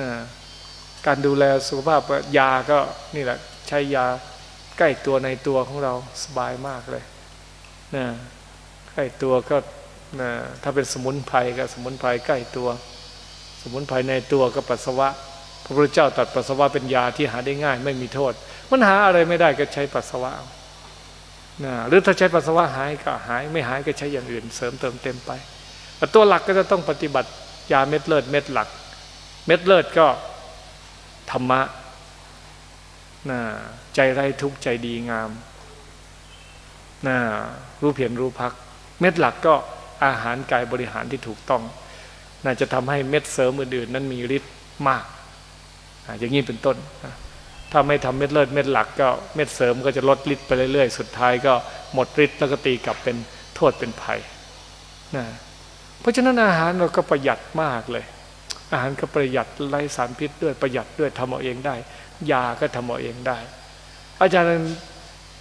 นะการดูแลสุขภาพยาก็นี่แหละใช้ยาใกล้ตัวในตัวของเราสบายมากเลยนะใกล้ตัวก็นะถ้าเป็นสมุนไพรก็สมุนไพรใกล้ตัว สมุนไพรในตัวก็ปัสสาวะ พระพุทธเจ้าตรัสปัสสาวะเป็นยาที่หาได้ง่ายไม่มีโทษ มันหาอะไรไม่ได้ก็ใช้ปัสสาวะนะหรือถ้าใช้ปัสสาวะหายก็หายไม่หายก็ใช้อย่างอื่นเสริมเติมเต็มไปแต่ตัวหลักก็จะต้องปฏิบัติยาเม็ดเลือดเม็ดหลัก เม็ดเลือดก็ธรรมะนะใจไร้ทุกข์ใจดีงามนะรู้เพียรรู้พัก เม็ดหลักก็อาหารกายบริหารที่ถูกต้องน่าจะทำให้เม็ดเสริมอื่นๆนั้นมีฤทธิ์มากอ่าอย่างนี้เป็นต้นนะถ้าไม่ทำเม็ดเลือดเม็ดหลักก็เม็ดเสริมก็จะลดฤทธิ์ไปเรื่อยๆ สุดท้ายก็หมดฤทธิ์แล้วก็ตีกลับเป็นโทษเป็นภัยนะเพราะฉะนั้นอาหารเราก็ประหยัดมากเลย อาหารก็ประหยัดไร้สารพิษด้วยประหยัดด้วยทำเอาเองได้ ยาก็ทำเอาเองได้ อาจารย์นั้น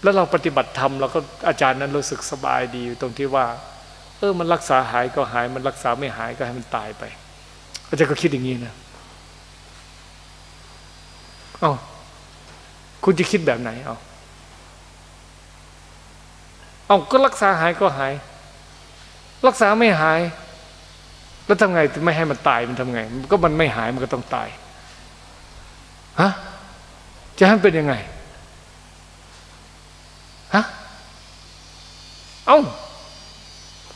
แล้วเราปฏิบัติธรรมเราก็อาจารย์นั้นรู้สึกสบายดีตรงที่ว่า เออมันรักษาหายก็หายมันรักษาไม่หายก็ให้มันตายไป อาจารย์ก็คิดอย่างนี้นะเอาคุณจะคิดแบบไหนเอาเอาก็รักษาหายก็หาย รักษาไม่หาย แล้วทำไงไม่ให้มันตายมันทำไง ก็มันไม่หายมันก็ต้องตายฮะจะให้มันเป็นยังไงฮะเอ้า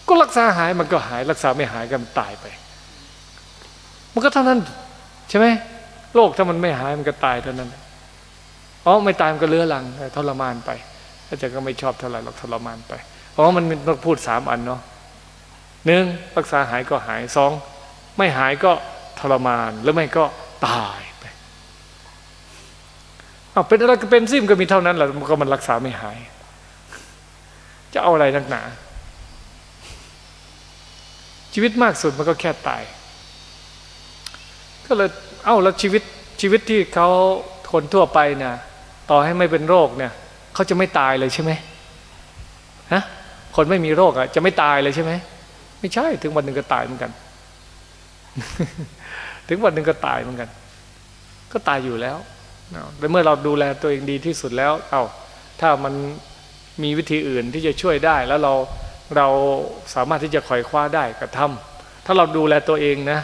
ก็รักษาหายมันก็หาย รักษาไม่หายก็มันตายไป มันก็เท่านั้น ใช่ไหมโรคถ้ามันไม่หายมันก็ตายเท่านั้นอ๋อไม่ตายมันก็เลื้อรังทรมานไปอาจารย์ก็ไม่ชอบเท่าไหร่หรอกทรมานไปเพราะมันต้องพูดสามอันเนาะ หนึ่งรักษาหายก็หายสองไม่หายก็ทรมานแล้วไม่ก็ตายไปเอาเป็นอะไรก็เป็นซิมก็มีเท่านั้นแหละก็มันรักษาไม่หาย จะเอาอะไรนักหนา ชีวิตมากสุดมันก็แค่ตาย ก็เลยเอ้าแล้วชีวิตชีวิตที่เขาคนทั่วไปเนี่ยต่อให้ไม่เป็นโรคเนี่ยเขาจะไม่ตายเลยใช่ไหมฮะคนไม่มีโรคอะจะไม่ตายเลยใช่ไหม ไม่ใช่ ถึงวันหนึ่งก็ตายเหมือนกัน ถึงวันหนึ่งก็ตายเหมือนกัน ก็ตายอยู่แล้วแต่เมื่อเราดูแลตัวเองดีที่สุดแล้ว เอา้าถ้ามันมีวิธีอื่นที่จะช่วยได้ แล้วเราเราสามารถที่จะคอยคว้าได้ก็ทำถ้าเราดูแลตัวเองนะ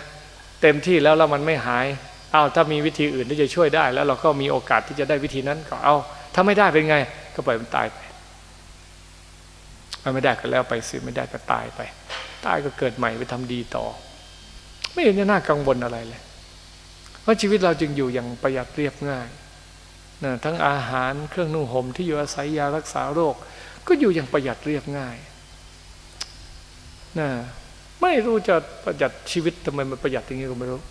เต็มที่แล้วแล้วมันไม่หายเอา้าถ้ามีวิธีอื่นที่จะช่วยได้ แล้วเราก็มีโอกาสที่จะได้วิธีนั้นก็เอาถ้าไม่ได้เป็นไง ก็ปล่อยมันตายไปมันไม่ได้ก็แล้วไปสิไม่ได้ก็ตายไป ตายก็เกิดใหม่ไปทำดีต่อ ไม่เห็นจะน่ากังวลอะไรเลย เพราะชีวิตเราจึงอยู่อย่างประหยัดเรียบง่ายนะทั้งอาหารเครื่องนุ่งห่มที่อยู่อาศัยยารักษาโรค ก็อยู่อย่างประหยัดเรียบง่ายนะไม่รู้จะประหยัดชีวิตทำไมมันประหยัดอย่างนี้ก็ไม่รู้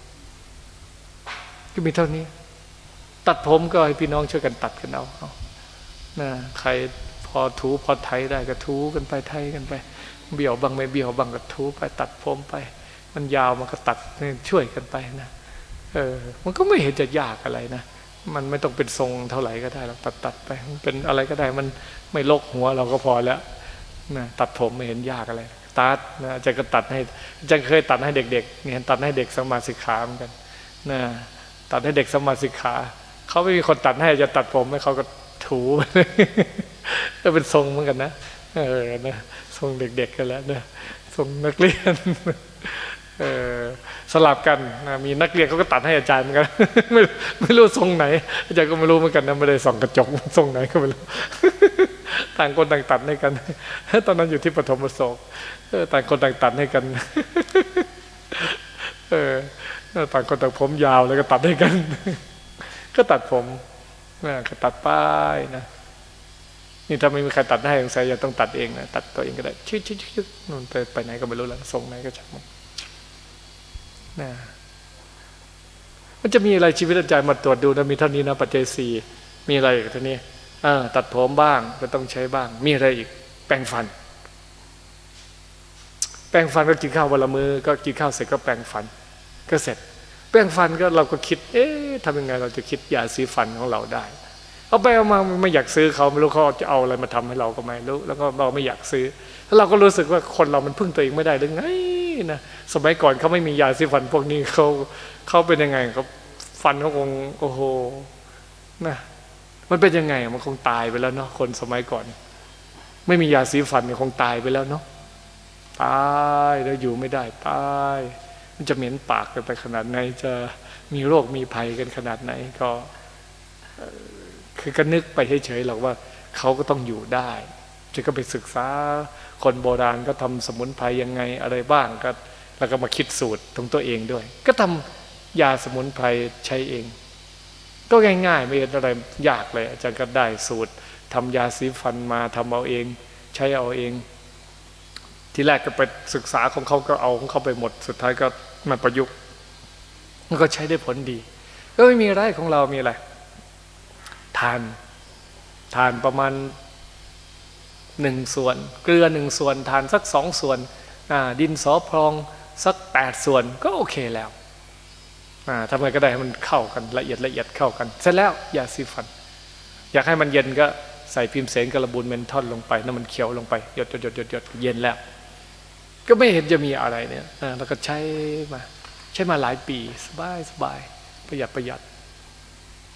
ก็มีเท่านี้ ตัดผมก็ให้พี่น้องช่วยกันตัดกันเอาเอานะใครพอถูพอไทยได้ก็ถูกันไปไทยกันไป เบี่ยวบางไม่เบี่ยวบางก็ถูไปตัดผมไป มันยาวมันก็ตัดช่วยกันไปนะเออมันก็ไม่เห็นจะยากอะไรนะมันไม่ต้องเป็นทรงเท่าไหร่ก็ได้เราตัดตัดไปมันเป็นอะไรก็ได้มันไม่ลกหัวเราก็พอแล้วนะตัดผมไม่เห็นยากอะไรตัดนะจะก็ตัดให้จะเคยตัดให้เด็กๆเนี่ยตัดให้เด็กสมาสิกขาเหมือนกันนะตัดให้เด็กสมาสิกขาเขาไม่มีคนตัดให้จะตัดผมให้เขาก็ถูก็เป็นทรงเหมือนกันนะ เออนะทรงเด็กๆกันแล้วนะทรงนักเรียนเออสลับกันนะมีนักเรียนเขาก็ตัดให้อาจารย์เหมือนกันไม่ไม่รู้ทรงไหน อาจารย์ก็ไม่รู้เหมือนกันนะไม่ได้ส่องกระจกทรงไหนก็ไม่รู้ต่างคนต่างตัดให้กันตอนนั้นอยู่ที่ปฐมโศกต่างคนต่างตัดให้กันเออต่างคนต่างผมยาวแล้วก็ตัดให้กัน ก็ตัดผมก็ตัดป้ายนะ นี่ถ้าไม่มีใครตัดให้สงสัยจะต้องตัดเองนะตัดตัวเองก็ได้ชึดชึดชึดนู่นไปไปไหนก็ไม่รู้ล้วทรงไหนก็ช่างมันนะมันจะมีอะไรชีวิตอาจารย์มาตรวจดูนะมีเท่านี้นะปัจจัยสี่มีอะไรอีกท่านี้ตัดผมบ้างก็ต้องใช้บ้าง มีอะไรอีก แปรงฟัน แปรงฟันก็กินข้าววันละมือก็กินข้าวเสร็จก็แปรงฟัน ก็เสร็จ แปรงฟันก็เราก็คิด เอ๊ะทำยังไงเราจะคิดยาสีฟันของเราได้ เอาไปเอามาไม่อยากซื้อเขาไม่รู้เขาจะเอาอะไรมาทำให้เราก็ไม่รู้ แล้วก็เราไม่อยากซื้อแล้วเราก็รู้สึกว่าคนเรามันพึ่งตัวเองไม่ได้หรือไงนะสมัยก่อนเขาไม่มียาสีฟันพวกนี้เขาเขาเป็นยังไงเขาฟันเขาคงโอ้โหนะมันเป็นยังไงมันคงตายไปแล้วเนาะคนสมัยก่อน ไม่มียาสีฟันเนี่ยคงตายไปแล้วเนาะตายแล้วอยู่ไม่ได้ตายมันจะเหม็นปากกันไปขนาดไหน จะมีโรคมีภัยกันขนาดไหนก็ คือก็นึกไปเฉยๆหรอกว่าเขาก็ต้องอยู่ได้จะก็ไปศึกษาคนโบราณก็ทำสมุนไพรยังไงอะไรบ้างก็แล้วก็มาคิดสูตรของตัวเองด้วย ก็ทำยาสมุนไพรใช้เอง ก็ง่ายๆไม่เห็นอะไรยากเลยอาจารย์ก็ได้สูตรทำยาสีฟันมาทำเอาเอง ใช้เอาเอง ทีแรกก็ไปศึกษาของเขาก็เอาของเขาไปหมด สุดท้ายก็มาประยุกต์ก็ใช้ได้ผลดี ก็ไม่มีไรของเรามีอะไรานทานประมาณหนึ่งส่วน เกลือหนึ่งส่วนทานสักสองส่วน ดินสอพรองสักแปดส่วนก็โอเคแล้วทำไงก็ได้ให้มันเข้ากันละเอียดละเอียดเข้ากัน เสร็จแล้วยาสีฟัน อยากให้มันเย็นก็ใส่พิมพ์เสนกระบุนเมนทอนลงไปน้ำมันเขียวลงไปหยดหยดหยดหยดหยดเย็นแล้ว ก็ไม่เห็นจะมีอะไรเนี่ยแล้วก็ใช้มา ใช้มาหลายปีสบายสบายประหยัดประหยัด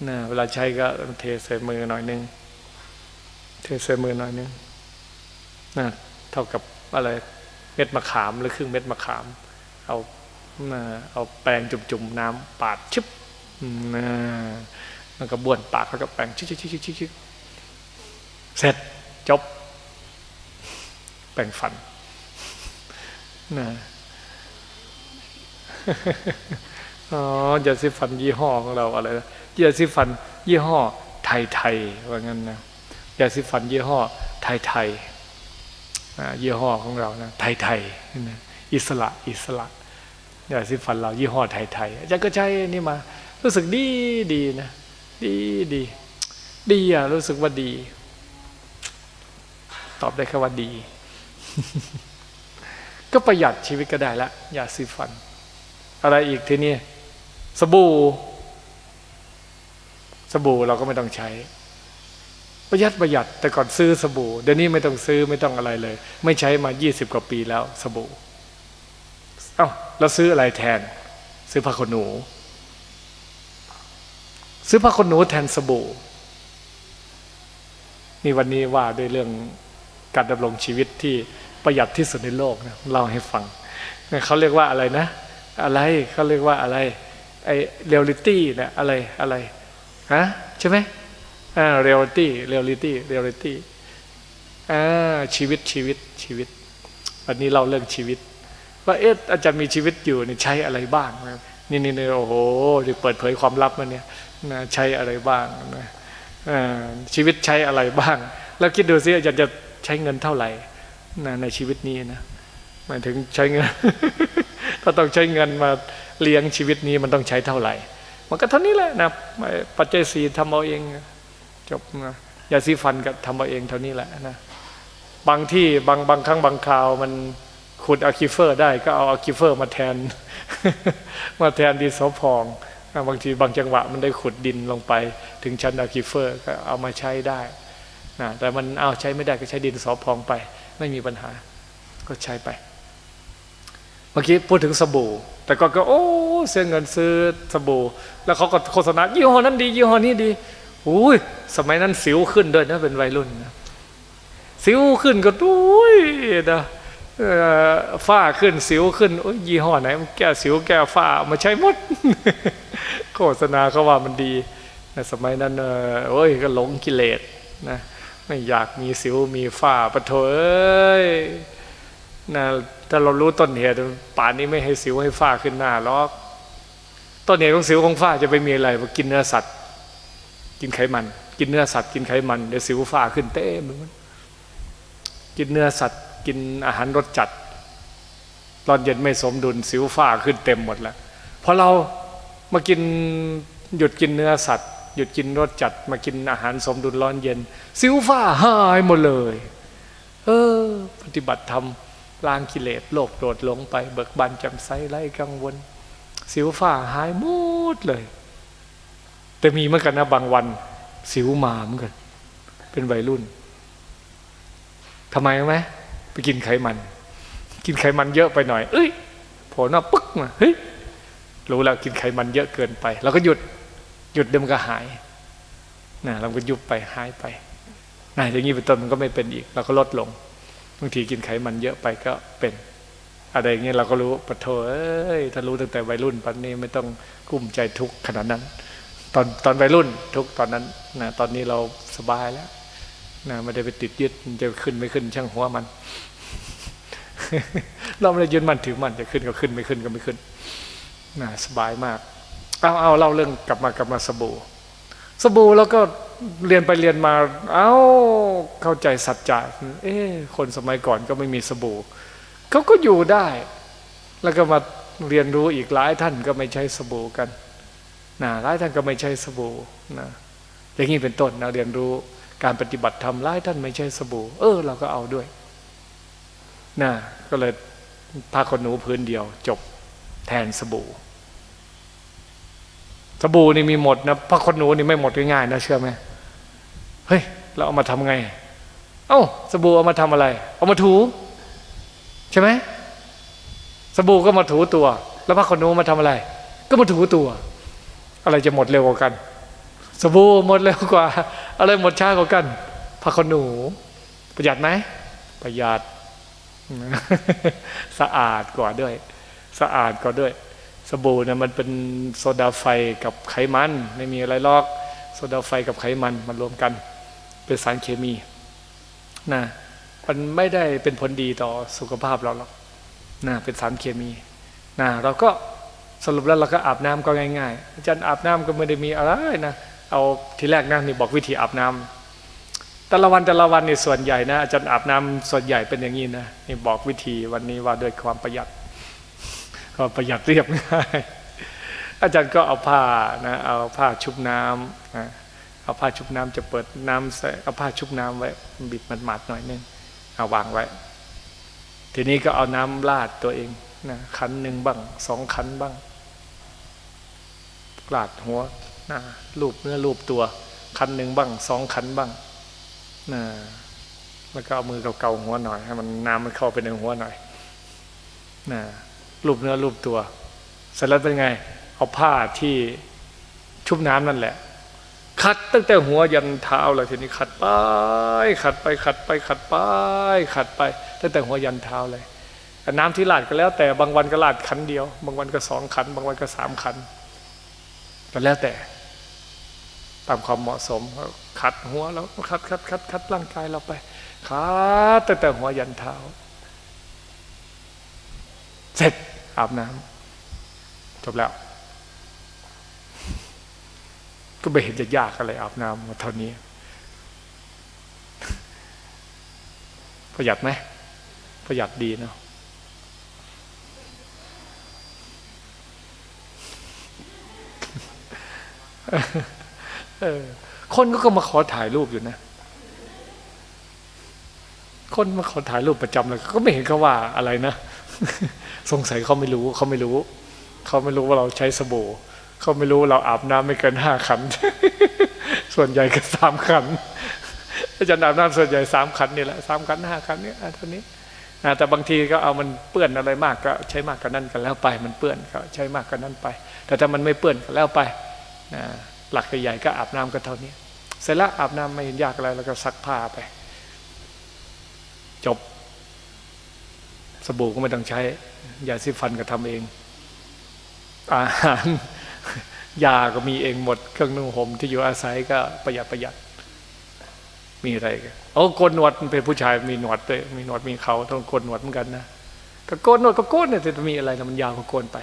นะเวลาใช้ก็เทใส่มือหน่อยนึง เทใส่มือหน่อยนึงนะเท่ากับอะไรเม็ดมะขามหรือครึ่งเม็ดมะขาม เอานะเอาแปรงจุ่มๆน้ำปาดชึบนะมันก็บ้วนปากแล้วก็แปรงชิกชิกชิกชิกชิกเสร็จจบ แปรงฟันนะอ๋อยาสีฟันยี่ห้อของเราอะไรนะ ยาสีฟัน ยี่ห้อไทยไทยๆว่างั้นนะยาสีฟัน ยี่ห้อไทยไทยๆยี่ห้อของเรานะไทยไทยๆอิสระอิสระยาสีฟันเรายี่ห้อไทยไทยๆอาจารย์ก็ใช้นี่มา รู้สึกดีดีนะดีดีดีอะรู้สึกว่าดี ตอบได้แค่ว่าดี ก็ประหยัดชีวิตก็ได้ละยาสีฟัน อะไรอีกทีนี้สบู่ สบู่เราก็ไม่ต้องใช้ ประหยัดประหยัดแต่ก่อนซื้อสบู่เดี๋ยวนี้ไม่ต้องซื้อไม่ต้องอะไรเลย ไม่ใช้มา 20 กว่าปีแล้วสบู่เอ้าแล้วซื้ออะไรแทน ซื้อผ้าขนหนู ซื้อผ้าขนหนูแทนสบู่นี่วันนี้ว่าด้วยเรื่องการดำรงชีวิตที่ประหยัดที่สุดในโลกนะเล่าให้ฟังเขาเรียกว่าอะไรนะ อะไรเขาเรียกว่าอะไรไอเรียลลิตี้เนี่ยอะไรอะไร ฮะใช่ไหมอ่าเรียลิตี้เรียลิตี้เรียลิตี้อ่าชีวิตชีวิตชีวิต วันนี้เราเรื่องชีวิต ว่าเอ๊ะอาจารย์มีชีวิตอยู่นี่ใช้อะไรบ้างนี่นี่นี่โอ้โหที่เปิดเผยความลับมาเนี่ยนะใช้อะไรบ้างนะอ่าชีวิตใช้อะไรบ้าง แล้วคิดดูซิอาจารย์จะใช้เงินเท่าไหร่นะในชีวิตนี้นะหมายถึงใช้เงิน ถ้าต้องใช้เงินมาเลี้ยงชีวิตนี้มันต้องใช้เท่าไหร่ มันก็เท่านี้แหละนะปัจจัยสีทำเอาเองจบนะยาสีฟันก็ทำเอาเองเท่านี้แหละนะบางที่บางบางครั้งบางคราวมันขุดอะคิเฟอร์ได้ก็เอาอะคิเฟอร์มาแทน มาแทนดินสอพองอะบางทีบางจังหวะมันได้ขุดดินลงไป ถึงชั้นอะคิเฟอร์ก็เอามาใช้ได้นะแต่มันเอาใช้ไม่ได้ก็ใช้ดินสอพองไป ไม่มีปัญหาก็ใช้ไป มื่อกี้พูดถึงสบู่ แต่ก่อนก็โอ้เสียเงินซื้อสบู่ แล้วเขาก็โฆษณายี่ห้อนั้นดียี่ห้อนี้ดีอุ้ยสมัยนั้นสิวขึ้นด้วยนะเป็นวัยรุ่นนะสิวขึ้นก็อุ้ยนะเอ่อฝ้าขึ้นสิวขึ้นยี่ห้อไหนมันแก้สิวแก้ฝ้ามาใช้หมด โฆษณาเขาว่ามันดีในสมัยนั้นเออโอ้ยก็หลงกิเลสนะไม่อยากมีสิวมีฝ้าปะโถอยนะ ถ้าเรารู้ต้นเหตุป่านนี้ไม่ให้สิวให้ฝ้าขึ้นหน้าหรอกต้นเหตุของสิวของฝ้าจะไปมีอะไรมากินเนื้อสัตว์ กินไขมัน กินเนื้อสัตว์ กินไขมันเดี๋ยวสิวฝ้าขึ้นเต็มไปหมดกินเนื้อสัตว์ กินอาหารรสจัดร้อนเย็นไม่สมดุลสิวฝ้าขึ้นเต็มหมดแล้วพอเรามากินหยุดกินเนื้อสัตว์ หยุดกินรสจัด มากินอาหารสมดุลร้อนเย็น สิวฝ้าหายหมดเลย เออ ปฏิบัติธรรม ล้างกิเลสโลภโกรธหลงไป เบิกบานจ่มใสไร้กังวล สิวฝ้าหายหมดเลย แต่มีเหมือนกันนะบางวัน สิวมาเหมือนกัน เป็นวัยรุ่นทำไมรู้ไหมไปกินไขมัน กินไขมันเยอะไปหน่อย เอ้ยโผล่หน้าปึ๊กมาเฮ้ยรู้แล้วกินไขมันเยอะเกินไปเราก็หยุดหยุดเดี๋ยวมันก็หายนะเราก็ยุบไปหายไปนะอย่างนี้เป็นต้นมันก็ไม่เป็นอีกเราก็ลดลง บางทีกินไขมันเยอะไปก็เป็น อะไรอย่างเงี้ยเราก็รู้ปะโถเอ้ยถ้ารู้ตั้งแต่วัยรุ่นปัจนี้ไม่ต้องกุ้มใจทุกขนาดนั้น ตอนตอนวัยรุ่นทุกตอนนั้นนะตอนนี้เราสบายแล้วนะไม่ได้ไปติดยึดมันจะขึ้นไม่ขึ้น ช่างหัวมัน เราไม่ได้ยึดมันถือมันจะขึ้นก็ขึ้นไม่ขึ้นก็ไม่ขึ้นนะสบายมาก เอาเอาเล่าเรื่องกลับมากลับมาสบู่ สบู่แล้วก็เรียนไปเรียนมา เอาเข้าใจสัจจะเอ๊คนสมัยก่อนก็ไม่มีสบู่เขาก็อยู่ได้ แล้วก็มาเรียนรู้อีกหลายท่านก็ไม่ใช้สบู่กันนะหลายท่านก็ไม่ใช้สบู่นะอย่างนี้เป็นต้นนะเรียนรู้การปฏิบัติธรรมหลายท่านไม่ใช้สบู่ เออ เราก็เอาด้วยนะก็เลยผ้าขนหนูพื้นเดียวจบแทนสบู่ สบู่นี่มีหมดนะผ้าขนหนูนี่ไม่หมดง่ายๆนะเชื่อไหมเฮ้ยเราเอามาทำไง เอ้าสบู่เอามาทำอะไร เอามาถู ใช่ไหมสบู่ก็มาถูตัว แล้วผ้าขนหนูมาทำอะไร ก็มาถูตัว อะไรจะหมดเร็วกว่ากัน สบู่หมดเร็วกว่า อะไรหมดช้ากว่ากันผ้าขนหนู ประหยัดไหมประหยัดสะอาดกว่าด้วย สะอาดกว่าด้วย สบู่เนี่ยมันเป็นโซดาไฟกับไขมัน ไม่มีอะไรลอก โซดาไฟกับไขมันมันรวมกัน เป็นสารเคมีนะมันไม่ได้เป็นผลดีต่อสุขภาพเราหรอกนะเป็นสารเคมีนะเราก็สรุปแล้วเราก็อาบน้ำก็ง่ายๆอาจารย์อาบน้ำก็ไม่ได้มีอะไรนะเอาทีแรกนะนี่บอกวิธีอาบน้ำแต่ละวันแต่ละวันนี่ส่วนใหญ่นะอาจารย์อาบน้ำส่วนใหญ่เป็นอย่างนี้นะนี่บอกวิธีวันนี้ว่าด้วยความประหยัด ก็ประหยัดเรียบง่ายอาจารย์ก็เอาผ้านะเอาผ้าชุบน้ำนะเอาผ้าชุบน้ำจะเปิดน้ำใส่เอาผ้าชุบน้ำไว้บิดมันหมาดหน่อยนึงเอาวางไว้ ทีนี้ก็เอาน้ำราดตัวเองนะขันหนึ่งบ้างสองขันบ้างราดหัวนะรูปเนื้อรูปตัว ขันหนึ่งบ้างสองขันบ้างนะแล้วก็เอามือเกาๆหัวหน่อยให้มันน้ำมันเข้าไปในหัวหน่อยนะ รูปเนื้อรูปตัวเสร็จแล้วเป็นไง เอาผ้าที่ชุบน้ำนั่นแหละ ขัดตั้งแต่หัวยันเท้าเลยทีนี้ขัดไป ขัดไปขัดไปขัดไป ขัดไป ตั้งแต่หัวยันเท้าเลยน้ำที่ลาดก็แล้ว แต่บางวันก็ลาดขันเดียว บางวันก็สองขัน บางวันก็สามขันก็แล้วแต่ ตามความเหมาะสม ขัดหัวแล้วขัดขัดขัดขัดร่างกายเราไปขัดตั้งแต่หัวยันเท้า เสร็จ อาบน้ำจบแล้ว ก็ไม่เห็นจะยากอะไรอาบน้ำมาเท่านี้ ประหยัดไหมประหยัดดีเนาะเออคนก็มาขอถ่ายรูปอยู่นะ คนมาขอถ่ายรูปประจำเลยก็ไม่เห็นเขาว่าอะไรนะ สงสัยเขาไม่รู้เขาไม่รู้ เขาไม่รู้ว่าเราใช้สบู่เขาไม่รู้เราอาบน้ำไม่เกินห้าขัน ส่วนใหญ่ก็สามขันอาจารย์อาบน้ำส่วนใหญ่สามขันนี่แหละสามขันห้าขันนี่เท่านี้แต่บางทีก็เอามันเปื้อนอะไรมากก็ใช้มากกันนั้นกันแล้วไป มันเปื้อนก็ใช้มากกันนั้นไป แต่ถ้ามันไม่เปื้อนก็แล้วไปหลักใหญ่ก็อาบน้ำก็เท่านี้เสร็จแล้วอาบน้ำไม่เห็นยากอะไรแล้วก็ซักผ้าไป จบ สบู่ก็ไม่ต้องใช้ยาสีฟันก็ทำเอง อาหารยาก็มีเองหมด เครื่องนุ่งห่มที่อยู่อาศัยก็ประหยัดประหยัด มีอะไรกันโอ้โกนหนวดเป็นผู้ชายมีหนวดด้วยมีหนวดมีเขาต้องโกนหนวดเหมือนกันนะก็โกนหนวดก็โกนเนี่ยจะมีอะไรนะมันยาวก็โกนไป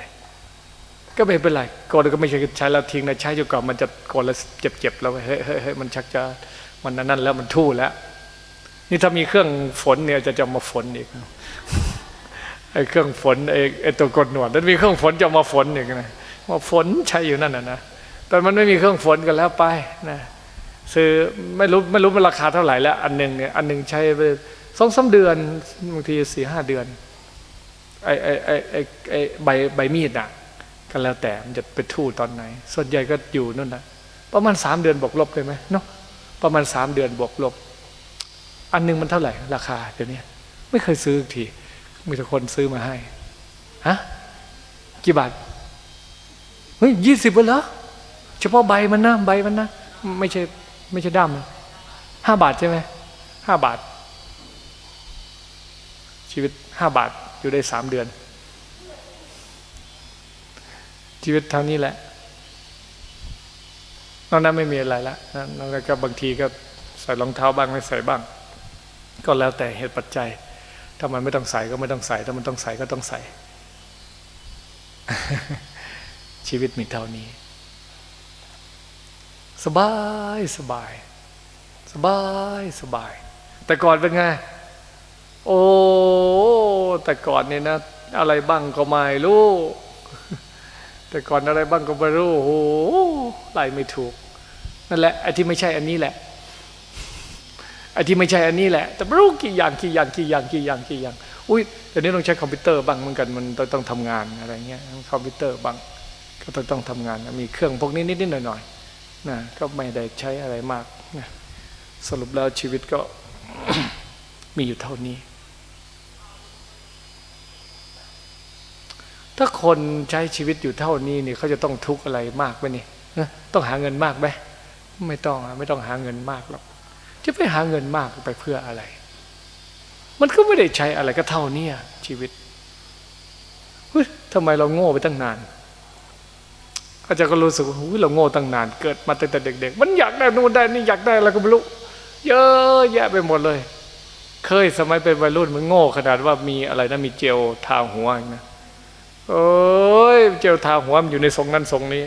ก็ไม่เป็นไรโกนก็ไม่ใช่ใช้แล้วทิ้งนะใช้จนกว่ามันจะโกนแล้วเจ็บๆแล้วเฮ้ยเฮ้ยมันชักจะมันนั่นแล้วมันทู่แล้ว นี่ถ้ามีเครื่องฝนเนี่ยจะจะมาฝนอีก ไอ้เครื่องฝนไอ้ไอ้ตัวกดหนวดแล้วมีเครื่องฝนจะมาฝนอีกนะมาฝนใช้อยู่นั่นนะนะแต่มันไม่มีเครื่องฝนกันแล้วไปนะซื้อไม่รู้ไม่รู้มันราคาเท่าไหร่แล้วอันหนึ่งเนี่ยอันหนึ่งใช้ไปสองสาเดือนบางทีสี่ห้าเดือนไอ้ไอ้ไอ้ไอ้ไอ้ใบใบมีดอะก็แล้วแต่มันจะไปทู่ตอนไหน ส่วนใหญ่ก็อยู่นั่นนะประมาณสามเดือนบวกลบเลยไหมเนาะประมาณสามเดือนบวกลบ อันหนึ่งมันเท่าไหร่ราคาเดี๋ยวนี้ไม่เคยซื้อที มีแต่คนซื้อมาให้ฮะกี่บาทเฮ้ยยี่สิบเหรอเฉพาะใบมันนะใบมันนะไม่ใช่ไม่ใช่ด้ามห้าบาทใช่ไหมห้าบาท ชีวิตห้าบาทอยู่ได้สามเดือน ชีวิตเท่านี้แหละนอกนั้นไม่มีอะไรละนอกนั้นก็บางทีก็ใส่รองเท้าบ้างไม่ใส่บ้าง ก็แล้วแต่เหตุปัจจัย ถ้ามันไม่ต้องใส่ก็ไม่ต้องใส่ถ้ามันต้องใส่ก็ต้องใส่ ชีวิตมีเท่านี้ สบายสบาย สบายสบาย แต่ก่อนเป็นไง โอ้แต่ก่อนเนี่ยนะ อะไรบ้างก็ไม่รู้แต่ก่อนอะไรบ้างก็ไม่รู้โอ้ไล่ไม่ถูก นั่นแหละไอ้ที่ไม่ใช่อันนี้แหละ ไอ้ที่ไม่ใช่อันนี้แหละ แต่รู้กี่อย่างกี่อย่างกี่อย่างกี่อย่างกี่อย่าง อุ้ยเดี๋ยวนี้ต้องใช้คอมพิวเตอร์บ้างเหมือนกันมันต้องต้องทำงานอะไรเงี้ยคอมพิวเตอร์บ้างก็ต้องต้องทำงานมีเครื่องพวกนี้นิดๆหน่อยๆนะก็ไม่ได้ใช้อะไรมากนะสรุปแล้วชีวิตก็มีอยู่เท่านี้ ถ้าคนใช้ชีวิตอยู่เท่านี้เนี่ยเขาจะต้องทุกข์อะไรมากไหมนี่ต้องหาเงินมากไหมไม่ต้องไม่ต้องหาเงินมากหรอก จะไปหาเงินมากไปเพื่ออะไร มันก็ไม่ได้ใช้อะไรก็เท่านี้ชีวิตเฮ้ยทำไมเราโง่ไปตั้งนานอาจารย์ก็รู้สึกว่าเราโง่ตั้งนาน เกิดมาตั้งแต่เด็ก ๆ มันอยากได้นู่นได้นี่อยากได้อะไรก็ไม่รู้เยอะแยะไปหมดเลย เคยสมัยเป็นวัยรุ่นมันโง่ขนาดว่ามีอะไรนะมีเจลทาหัวนะโอ้ยเจลทาหัวมันอยู่ในทรงนั้นทรงนี้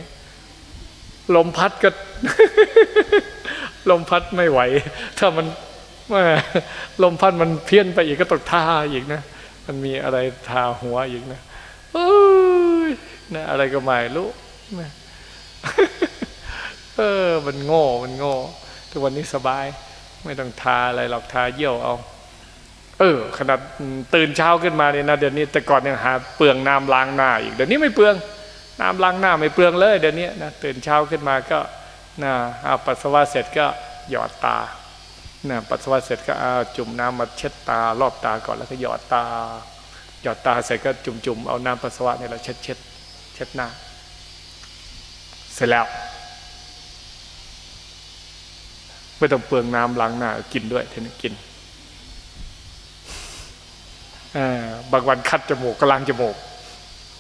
ลมพัดก็ ลมพัดไม่ไหว ถ้ามันแม่ลมพัดมันเพี้ยนไปอีกก็ต้องทาอีกนะ มันมีอะไรทาหัวอีกนะเอ้ยนะอะไรก็ไม่รู้นะเออ มันโง่ มันโง่ ทุกวันนี้สบาย ไม่ต้องทาอะไรหรอกทาเยี่ยวเอา เออ ขนาดตื่นเช้าขึ้นมาเนี่ยนะ เดี๋ยวนี้แต่ก่อนยังหาเปลืองน้ำล้างหน้าอีก เดี๋ยวนี้ไม่เปลือง น้ำล้างหน้าไม่เปลืองเลย เดี๋ยวนี้นะ ตื่นเช้าขึ้นมาก็ นะเอาปัสสาวะเสร็จก็หยอดตานะปัสสาวะเสร็จก็เอาจุ่มน้ำมาเช็ดตารอบตาก่อนแล้วก็หยอดตา หยอดตาเสร็จก็จุ่มๆเอาน้ำปัสสาวะเนี่ยเราเช็ดเช็ดเช็ดหน้า เสร็จแล้วไม่ต้องเปลืองน้ำล้างหน้ากินด้วยเทนกินบางวันคัดจมูกก็ล้างจมูก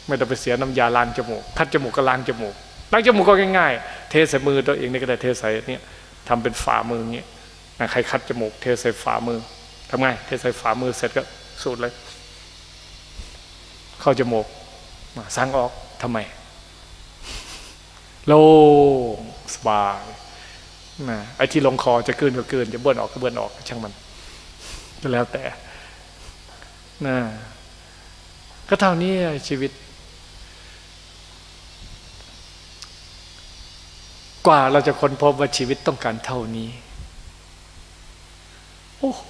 ไม่ต้องไปเสียน้ำยาล้างจมูก คัดจมูกก็ล้างจมูก ล้างจมูกก็ง่ายๆ เทใส่มือตัวเองนี่ก็ได้เทใส่เนี่ยทำเป็นฝ่ามืออย่างเงี้ยใครคัดจมูกเทใส่ฝ่ามือทำไงเทใส่ฝ่ามือเสร็จก็สูดเลย เข้าจมูกมาสร้างออกทำไม โล่งสบายนะไอ้ที่ลงคอจะเกินก็เกินจะเบิ้ลออกก็เบิ้ลออกช่างมันก็แล้วแต่นะก็เท่านี้ชีวิต กว่าเราจะค้นพบว่าชีวิตต้องการเท่านี้ โอ้โห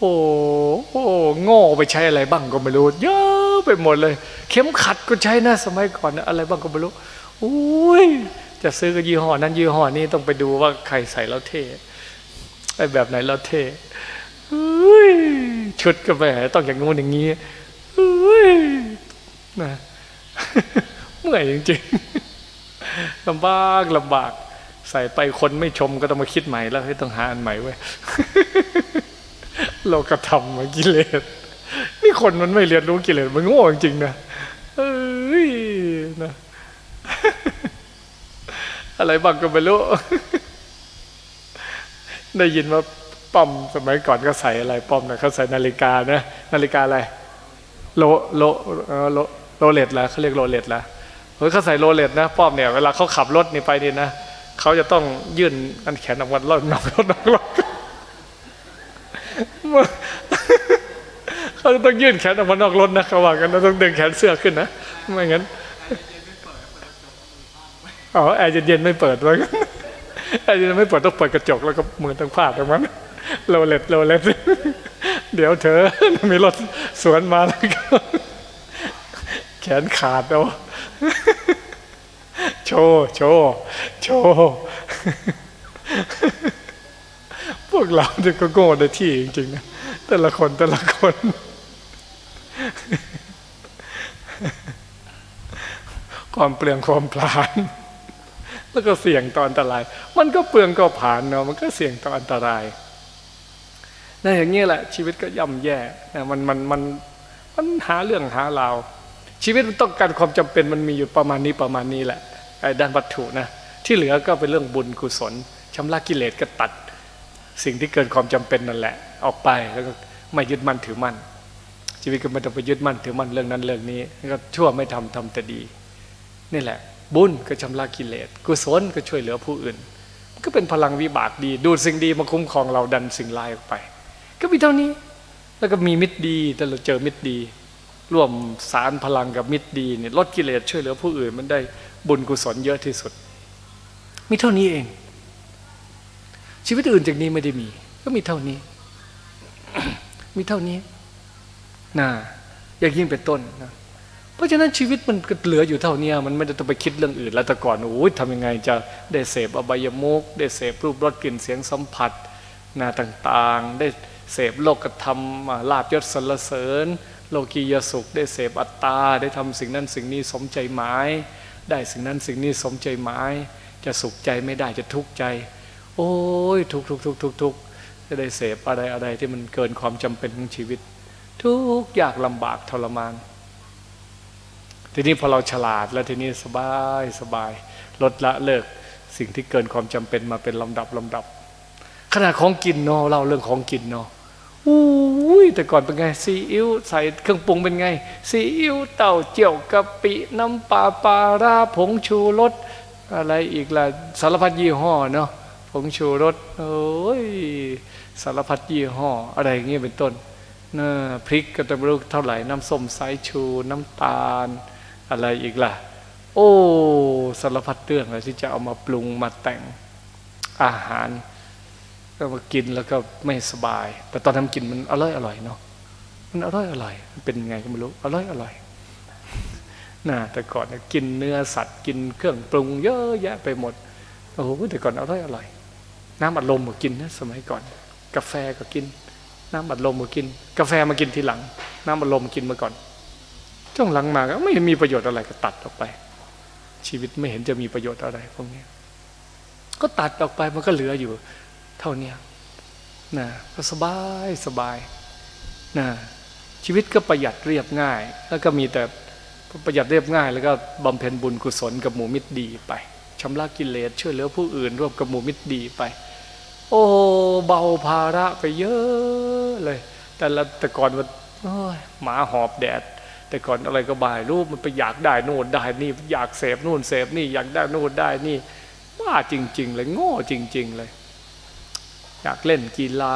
โอ้โง่ไปใช้อะไรบ้างก็ไม่รู้ เยอะไปหมดเลย เข็มขัดก็ใช้นะสมัยก่อนนะอะไรบ้างก็ไม่รู้อุ้ยจะซื้อก็ยี่ห้อนั้นยี่ห้อนี้ต้องไปดูว่าใครใส่แล้วเท่ไอ้แบบไหนแล้วเท่ชุดก็แหมต้องอย่างงู้นอย่างนี้นะเมื่อยจริงๆลำบากลำบาก ใส่ไปคนไม่ชมก็ต้องมาคิดใหม่แล้วให้ต้องหาอันใหม่ไว้เรากระทำมากิเลสนี่คนมันไม่เรียนรู้กิเลสมันโง่จริงนะเอ้ยนะอะไรบ้างก็ไม่รู้ได้ยินว่าป้อมสมัยก่อนก็ใส่อะไรป้อมนะเขาใส่นาฬิกานะนาฬิกาอะไรโลโลโลโรเลตละเขาเรียกโรเลตละเฮ้ยเขาใส่โรเลตนะป้อมเนี่ยเวลาเขาขับรถนี่ไปนี่นะ เขาจะต้องยื่นอันแขนออกมาล่อนนอกรถนอกรถเขาจะต้องยื่นแขนออกมานอกรถนะเขาว่ากันเราต้องดึงแขนเสื้อขึ้นนะไม่งั้นอ๋อแอร์เย็นๆไม่เปิดไว้แอร์เย็นไม่เปิดต้องเปิดกระจกแล้วก็มือต้องพาดตรงนั้นโรเล็ตโรเล็ตเดี๋ยวเธอมีรถสวนมาแล้วก็แขนขาดเอา โชว์โชว์โชว์พวกเราเนี่ยก็โง่ในที่จริงๆนะแต่ละคนแต่ละคน ความเปลืองความพลาน แล้วก็เสี่ยงต่ออันตราย มันก็เปลืองก็ผานเนาะมันก็เสี่ยงต่ออันตรายนั่นอย่างนี้แหละ ชีวิตก็ย่ำแย่นะมันมันมันมันหาเรื่องหาราวชีวิตมันต้องการความจำเป็นมันมีอยู่ประมาณนี้ประมาณนี้แหละ ด้านวัตถุนะที่เหลือก็เป็นเรื่องบุญกุศลชำระกิเลสก็ตัด สิ่งที่เกินความจำเป็นนั่นแหละ ออกไปแล้วก็ไม่ยึดมั่นถือมั่นชีวิตก็ไม่ต้องไปยึดมั่นถือมั่นเรื่องนั้นเรื่องนี้ก็ชั่วไม่ทำทำแต่ดี นี่แหละ บุญก็ชำระกิเลสกุศลก็ช่วยเหลือผู้อื่น ก็เป็นพลังวิบากดี ดูดสิ่งดีมาคุ้มครองเราดันสิ่งร้ายออกไป ก็มีเท่านี้ แล้วก็มีมิตรดีแต่เราเจอมิตรดี ร่วมสารพลังกับมิตรดีเนี่ยลดกิเลสช่วยเหลือผู้อื่นมันได้ บุญกุศลเยอะที่สุด มีเท่านี้เอง ชีวิตอื่นจากนี้ไม่ได้มี ก็มีเท่านี้ มีเท่านี้นะอย่างยิ่งเป็นต้นนะเพราะฉะนั้นชีวิตมันเหลืออยู่เท่านี้มันไม่ได้ต้องไปคิดเรื่องอื่น แล้วแต่ก่อนโอ้ยทำยังไงจะได้เสพอบายมุกได้เสพรูปรสกลิ่นเสียงสัมผัสนาต่างๆ ได้เสพโลกธรรมลาบยศสรรเสริญ โลกียสุข ได้เสพอัตตาได้ทำสิ่งนั้นสิ่งนี้สมใจหมาย ได้สิ่งนั้นสิ่งนี้สมใจหมาย จะสุขใจไม่ได้จะทุกข์ใจ โอ้ยทุกทุกทุกทุกทุกจะได้เสพอะไรอะไรที่มันเกินความจำเป็นของชีวิต ทุกอยากลำบากทรมาน ทีนี้พอเราฉลาดแล้วทีนี้สบายสบาย ลดละเลิกสิ่งที่เกินความจำเป็นมาเป็นลำดับลำดับขนาดของกินเนาะเราเรื่องของกินเนาะอุ้ ยแต่ก่อนเป็นไงซีอิ๊วใส่เครื่องปรุงเป็นไงซีอิ๊วเต่าเจียวกะปิน้ำปลาปลาราผงชูรสอะไรอีกล่ะสารพัดยี่ห้อเนาะผงชูรสโอ้ยสารพัดยี่ห้ออะไรอย่างเงี้ยเป็นต้นนะพริกก็จะไม่รู้เท่าไหร่น้ำส้มสายชูน้ำตาล อะไรอีกล่ะ โอ้สารพัดเรื่องเลยที่จะเอามาปรุงมาแต่งอาหาร ก็มากินแล้วก็ไม่สบาย แต่ตอนทำกินมันอร่อยอร่อยเนาะมันอร่อยอร่อยเป็นไงก็ไม่รู้อร่อยอร่อยนะแต่ก่อนกินเนื้อสัตว์กินเครื่องปรุงเยอะแยะไปหมดโอ้โหแต่ก่อนอร่อยอร่อยน้ำอัดลมก็กินนะสมัยก่อน กาแฟก็กิน น้ำอัดลมก็กิน กาแฟมากินทีหลัง น้ำอัดลมกินมาก่อนช่วงหลังมาก็ไม่มีประโยชน์อะไรก็ตัดออกไป ชีวิตไม่เห็นจะมีประโยชน์อะไรพวกนี้ก็ตัดออกไปมันก็เหลืออยู่ เท่านี้นะก็สบายสบายนะชีวิตก็ประหยัดเรียบง่าย แล้วก็มีแต่ประหยัดเรียบง่าย แล้วก็บำเพ็ญบุญกุศลกับหมู่มิตรดีไปชำระกิเลสช่วยเหลือผู้อื่น ร่วมกับหมู่มิตรดีไป โอ้เบาภาระไปเยอะเลย แต่ละแต่ก่อนมันหมาหอบแดด แต่ก่อนอะไรก็บ่ายรูปมันไปอยากได้นู่นได้นี่อยากเสพนู่นเสพนี่อยากได้นู่นได้นี่บ้าจริง ๆ เลยโง่จริง ๆ เลย อยากเล่นกีฬา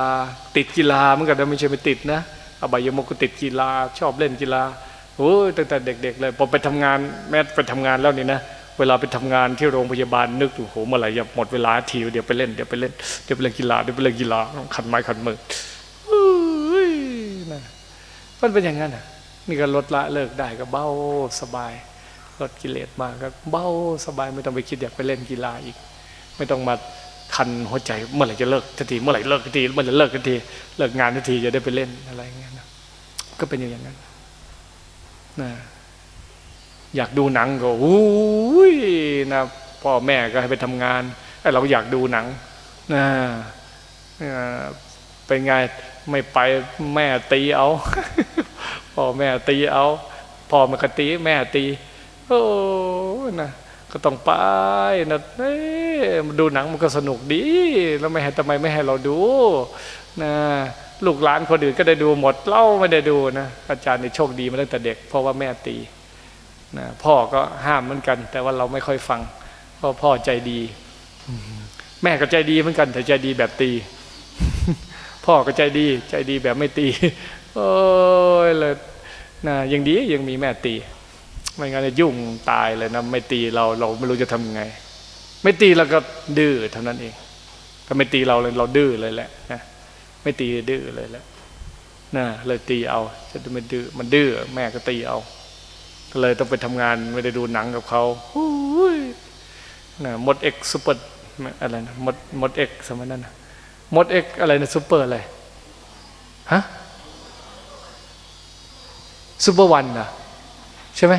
ติดกีฬาเหมือนกันไม่ใช่ไม่ติดนะอบายมุกก็ติดกีฬาชอบเล่นกีฬาโอ้ยตั้งแต่เด็ก ๆ เลยพอไปทำงานแม้ไปทำงานแล้วนี่นะเวลาไปทำงานที่โรงพยาบาลนึกดูโหเมื่อไหร่จะหมดเวลาทีเดี๋ยวไปเล่นเดี๋ยวไปเล่นเดี๋ยวไปเล่นกีฬาเดี๋ยวไปเล่นกีฬาขันไม้ขันมือนะมันเป็นอย่างนั้นอะนี่ก็ลดละเลิกได้ก็เบาสบายลดกิเลสมาก็เบาสบายไม่ต้องไปคิดอยากไปเล่นกีฬาอีก ไม่ต้องมา คันหัวใจเมื่อไหร่จะเลิกทันทีเมื่อไหร่เลิกทันทีเมื่อไหร่เลิกทันทีเลิกงานทันทีจะได้ไปเล่นอะไรอย่างเงี้ยนะก็เป็นอย่างนั้นนะอยากดูหนังก็อุ้ยนะพ่อแม่ก็ให้ไปทำงานไอ้เราอยากดูหนังนะเป็นไงไม่ไปแม่ตีเอาพ่อแม่ตีเอาพ่อมันก็ตีแม่ตี โอ้นะ ก็ต้องไปนะเอ้มาดูหนังมันก็สนุกดี แล้วไม่ให้ทำไมไม่ให้เราดูนะลูกหลานคนอื่นก็ได้ดูหมดเล่าไม่ได้ดูนะอาจารย์นี่โชคดีมาตั้งแต่เด็ก เพราะว่าแม่ตีนะพ่อก็ห้ามเหมือนกัน แต่ว่าเราไม่ค่อยฟังเพราะพ่อใจดี แม่ก็ใจดีเหมือนกัน แต่ใจดีแบบตี พ่อก็ใจดี ใจดีแบบไม่ตีโอ้ยเลยนะยังดียังมีแม่ตี ไม่งั้นจะยุ่งตายเลยนะไม่ตีเราเราไม่รู้จะทำยังไง ไม่ตีเราก็ดื้อเท่านั้นเองถ้าไม่ตีเราเลยเราดื้อเลยแหละนะไม่ตีดื้อเลยแหละนะเลยตีเอาจะไม่ดื้อมันดื้อแม่ก็ตีเอาก็เลยต้องไปทำงานไม่ได้ดูหนังกับเขานะมดเอ็กซูเปอร์อะไรนะมดมดเอ็กสมัยนั้นนะมดเอ็กอะไรนะซูเปอร์อะไรฮะซูเปอร์วันนะใช่ไหม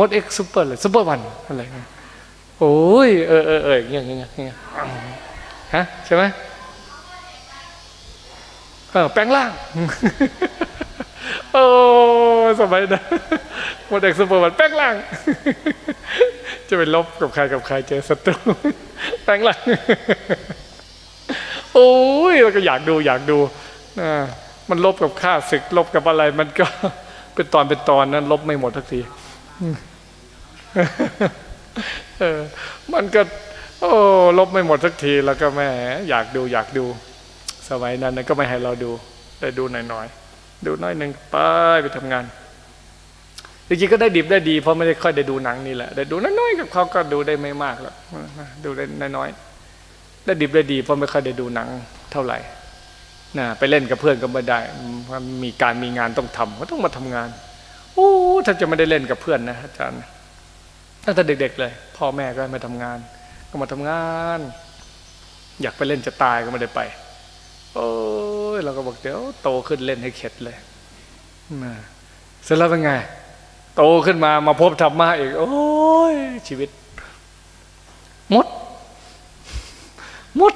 มดเอ็กซ์ซูเปอร์เลยซูเปอร์วันอะไรนะโโอ้ยเออเออเอออย่างเงี้ยอย่างเงี้ยอย่างเงี้ยฮะใช่ไหมเออแปลงร่างโอ้สมัยนั้นโมเด็กสมบูเปอรณ์แปลงร่าง จะไปลบกับใครกับใครเจอศัตรูแปลงร่างโอ้ยเราก็อยากดูอยากดูนะมันลบกับข้าศึกลบกับอะไรมันก็เป็นตอนเป็นตอนนั้นลบไม่หมดทักที เออ มันก็ โอ้ลบไม่หมดสักทีแล้วก็แม่อยากดูอยากดู สมัยนั้นก็ไม่ให้เราดูได้ดูหน่อยๆดูน้อยหนึ่งไปไปทำงานจริงๆก็ได้ดิบได้ดีเพราะไม่ได้ค่อยได้ดูหนังนี่แหละได้ดูน้อยๆกับเขาก็ดูได้ไม่มากหรอกดูได้น้อยๆได้ดิบได้ดีเพราะไม่ค่อยได้ดูหนังเท่าไหร่นะไปเล่นกับเพื่อนก็ไม่ได้มีการมีงานต้องทำก็ต้องมาทำงานโอ้ถ้าจะไม่ได้เล่นกับเพื่อนนะอาจารย์ ตั้งแต่เด็ก ๆ เลย พ่อแม่ก็ไม่ทำงาน ก็มาทำงาน อยากไปเล่นจะตายก็ไม่ได้ไป โอ้ยเราก็บอกเดี๋ยวโตขึ้นเล่นให้เข็ดเลยนะเสร็จแล้วเป็นไง โตขึ้นมามาพบธรรมะอีก โอ้ยชีวิตมดมด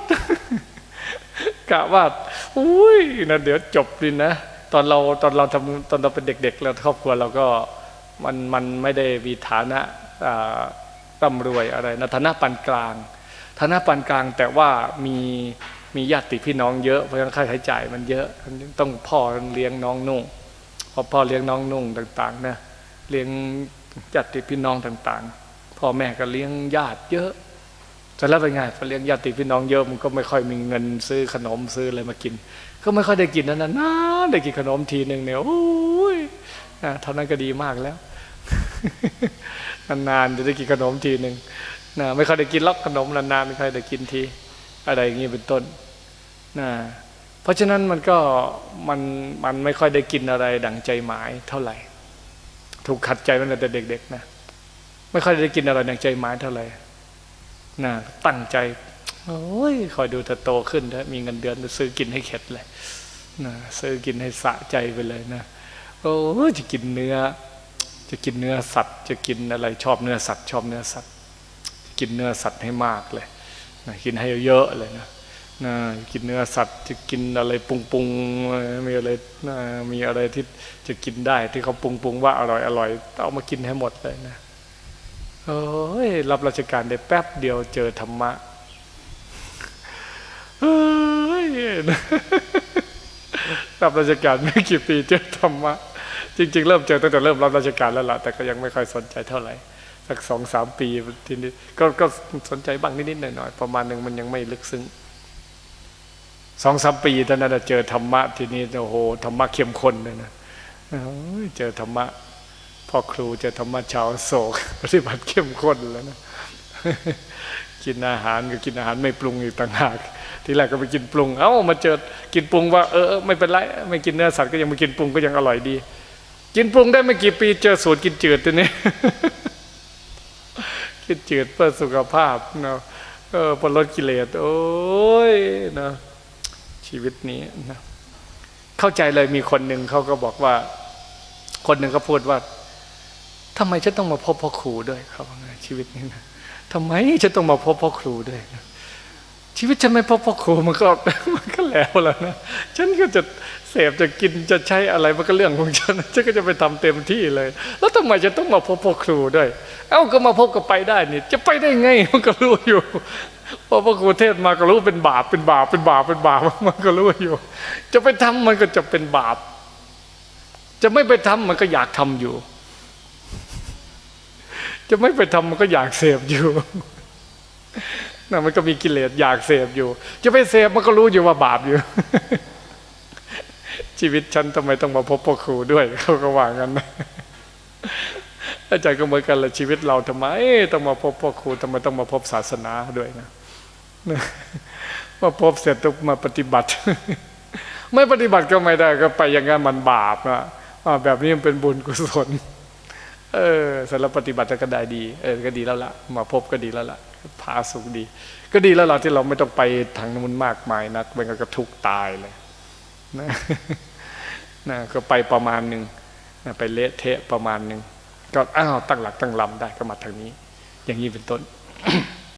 กะว่าอุ้ยนะเดี๋ยวจบดินะตอนเราตอนเราทำตอนเราเป็นเด็ก ๆ แล้วครอบครัวเราก็มันมันไม่ได้มีฐานะ ร่ำรวยอะไรนะฐานะปานกลางฐานะปานกลางแต่ว่ามีมีญาติพี่น้องเยอะเพราะฉะนั้นค่าใช้จ่ายมันเยอะต้องพ่อเลี้ยงน้องนุ่งพอพ่อเลี้ยงน้องนุ่งต่าง ๆ นะเลี้ยงญาติพี่น้องต่าง ๆ พ่อแม่ก็เลี้ยงญาติเยอะจะแล้วเป็นไงพอเลี้ยงญาติพี่น้องเยอะมันก็ไม่ค่อยมีเงินซื้อขนมซื้ออะไรมากิน ก็ไม่ค่อยได้กินนั้นนะได้กินขนมทีหนึ่งเนี่ยโอ้ยเท่านั้นก็ดีมากแล้ว นานๆจะได้กินขนมทีหนึ่งนะไม่ค่อยได้กินล็อกขนมนานๆไม่ค่อยได้กินที อะไรอย่างนี้เป็นต้นนะเพราะฉะนั้นมันก็มันมันไม่ค่อยได้กินอะไรดั่งใจหมายเท่าไหร่ ถูกขัดใจมันแต่เด็กๆนะไม่ค่อยได้กินอะไรดั่งใจหมายเท่าไหร่นะตั้งใจโอ้ยคอยดูถ้าโตขึ้นถ้ามีเงินเดือนจะซื้อกินให้เข็ดเลยนะซื้อกินให้สะใจไปเลยนะโอ้จะกินเนื้อ จะกินเนื้อสัตว์ จะกินอะไรชอบเนื้อสัตว์ ชอบเนื้อสัตว์ กินเนื้อสัตว์ให้มากเลยนะกินให้เยอะเลยนะนะกินเนื้อสัตว์จะกินอะไรปรุงปรุงมีอะไรนะมีอะไรที่จะกินได้ที่เขาปรุงปรุงว่าอร่อยอร่อยเอามากินให้หมดเลยนะโอ้ยรับราชการได้แป๊บเดียวเจอธรรมะเฮ้ยรับราชการไม่กี่ปีเจอธรรมะ จริง ๆ เริ่มเจอตั้งแต่เริ่มรับราชการแล้วล่ะแต่ก็ยังไม่ค่อยสนใจเท่าไหร่สักสองสามปีทีนี้ก็ก็สนใจบ้างนิดๆหน่อยๆประมาณหนึ่งมันยังไม่ลึกซึ้งสองสามปีตอนนั้นเจอธรรมะทีนี้โอ้โหธรรมะเข้มข้นเลยนะเจอธรรมะพ่อครูเจอธรรมะชาวโศกปฏิบัติเข้มข้นแล้วนะกินอาหารก็กินอาหารไม่ปรุงอีกต่างหากทีแรกก็ไปกินปรุง เอ้ามาเจอกินปรุงว่าเออไม่เป็นไรไม่กินเนื้อสัตว์ก็ยังมากินปรุงก็ยังอร่อยดี กินปรุงได้ไม่กี่ปีเจอสูตรกินจืดตัวนี้กินจืดเพื่อสุขภาพเนาะเออพอลดกิเลสโอ้ยนะชีวิตนี้นะเข้าใจเลยมีคนหนึ่งเขาก็บอกว่า คนหนึ่งก็พูดว่าทำไมฉันต้องมาพบพ่อครูด้วยเขาว่าไงชีวิตนี้นะทำไมฉันต้องมาพบพ่อครูด้วยนะชีวิตฉันไม่พบพ่อครูมันก็มันก็แล้วแล้วนะฉันก็จะ เสพจะกินจะใช้อะไรมันก็เรื่องของฉันฉันก็จะไปทำเต็มที่เลย แล้วทำไมจะต้องมาพบพ่อครูด้วย เอ้าก็มาพบก็ไปได้นี่จะไปได้ไงมันก็รู้อยู่พอพ่อครูเทศมาก็รู้เป็นบาปเป็นบาปเป็นบาปเป็นบาปมันก็รู้อยู่ จะไปทำมันก็จะเป็นบาป จะไม่ไปทำมันก็อยากทำอยู่ จะไม่ไปทำมันก็อยากเสพอยู่นะมันก็มีกิเลสอยากเสพอยู่ จะไปเสพมันก็รู้อยู่ว่าบาปอยู่ ชีวิตฉันทำไมต้องมาพบพ่อครูด้วยเขาก็ว่างั้นนะอาจารย์ก็เหมือนกันละชีวิตเราทำไมต้องมาพบพ่อครูทำไมต้องมาพบศาสนาด้วยนะมาพบเสร็จต้องมาปฏิบัติ ไม่ปฏิบัติก็ไม่ได้ก็ไปอย่างนั้นมันบาปนะแบบนี้มันเป็นบุญกุศลเออสารปฏิบัติก็ได้ดี เออก็ดีแล้วละมาพบก็ดีแล้วละพาสุขดี ก็ดีแล้วเราที่เราไม่ต้องไปทางนู้นมากมายนักมันก็ทุกตายเลย นะนะก็ไปประมาณหนึ่งนะไปเละเทะประมาณหนึ่งก็อ้าวตั้งหลักตั้งลำได้ก็มาทางนี้ อย่างนี้เป็นต้น